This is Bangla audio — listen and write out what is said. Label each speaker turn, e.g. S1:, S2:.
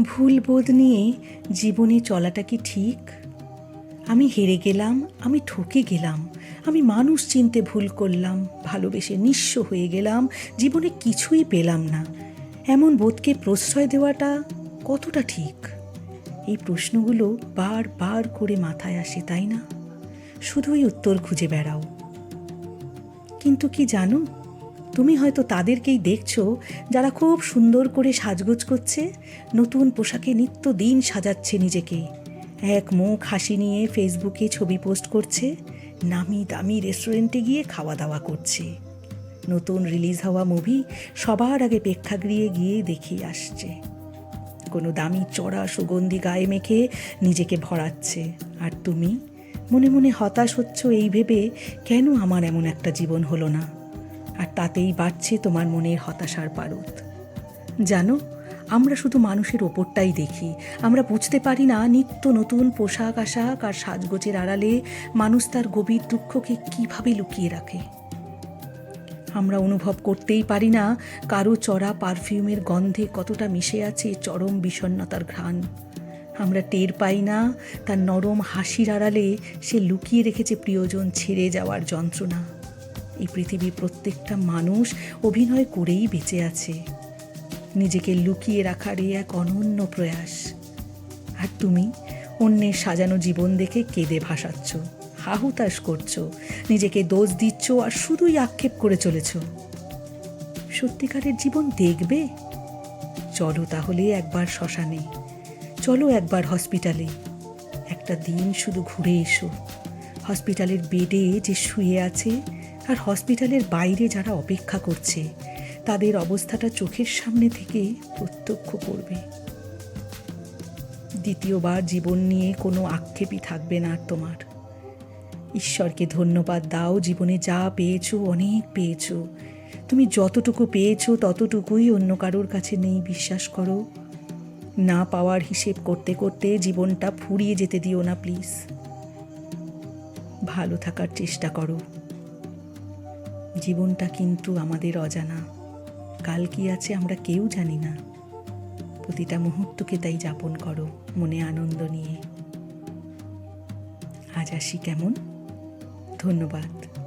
S1: ভুল বোধ নিয়ে জীবনে চলাটা কি ঠিক? আমি হেরে গেলাম, আমি ঠকে গেলাম, আমি মানুষ চিনতে ভুল করলাম, ভালোবেসে নিঃস্ব হয়ে গেলাম, জীবনে কিছুই পেলাম না। এমন বোধকে প্রশ্রয় দেওয়াটা কতটা ঠিক? এই প্রশ্নগুলো বার বার করে মাথায় আসে, তাই না? শুধুই উত্তর খুঁজে বেড়াও। কিন্তু কি জানো? তুমি হয়তো তাদেরকেই দেখছ যারা খুব সুন্দর করে সাজগোজ করছে, নতুন পোশাকে নিত্য দিন সাজাচ্ছে নিজেকে। এক মুখ হাসি নিয়ে ফেসবুকে ছবি পোস্ট করছে, নামি দামি রেস্টুরেন্টে গিয়ে খাওয়া দাওয়া করছে। নতুন রিলিজ হওয়া মুভি সবার আগে প্রেক্ষাগৃহে গিয়ে দেখে আসছে। কোনো দামি চড়া সুগন্ধি গায়ে মেখে নিজেকে ভরাচ্ছে। আর তুমি? মনে মনে হতাশ হচ্ছ এই ভেবে, কেন আমার এমন একটা জীবন হলো না? আর তাতেই বাড়ছে তোমার মনের হতাশার পারদ। জানো, আমরা শুধু মানুষের ওপরটাই দেখি। আমরা বুঝতে পারি না নিত্য নতুন পোশাক আশাক আর সাজগোজের আড়ালে মানুষ তার গভীর দুঃখকে কীভাবে লুকিয়ে রাখে। আমরা অনুভব করতেই পারি না কারও চড়া পারফিউমের গন্ধে কতটা মিশে আছে চরম বিষণ্ণতার ঘ্রাণ। আমরা টের পাই না তার নরম হাসির আড়ালে সে লুকিয়ে রেখেছে প্রিয়জন ছেড়ে যাওয়ার যন্ত্রণা। এই পৃথিবীর প্রত্যেকটা মানুষ অভিনয় করেই বেঁচে আছে। নিজেকে লুকিয়ে রাখার এই এক অনন্য প্রয়াস। আর তুমি অন্যের সাজানো জীবন দেখে কেঁদে ভাসাচ্ছ, হাহুতাশ করছ, নিজেকে দোষ দিচ্ছ আর শুধুই আক্ষেপ করে চলেছ। সত্যিকারের জীবন দেখবে? চলো তাহলে একবার শ্মশানে, চলো একবার হসপিটালে। একটা দিন শুধু ঘুরে এসো। হসপিটালের বেডে যে শুয়ে আছে আর হসপিটালের বাইরে যারা অপেক্ষা করছে, তাদের অবস্থাটা চোখের সামনে থেকে প্রত্যক্ষ করবে। দ্বিতীয়বার জীবন নিয়ে কোনো আক্ষেপই থাকবে না আর তোমার। ঈশ্বরকে ধন্যবাদ দাও, জীবনে যা পেয়েছ, অনেক পেয়েছ। তুমি যতটুকু পেয়েছ, ততটুকুই অন্য কারোর কাছে নেই, বিশ্বাস করো। না পাওয়ার হিসেব করতে করতে জীবনটা ফুরিয়ে যেতে দিও না, প্লিজ। ভালো থাকার চেষ্টা করো। জীবনটা কিন্তু আমাদের অজানা। কাল কি আছে আমরা কেউ জানি না। প্রতিটা মুহূর্তকে তাই যাপন করো মনে আনন্দ নিয়ে। আজ আসি কেমন? ধন্যবাদ।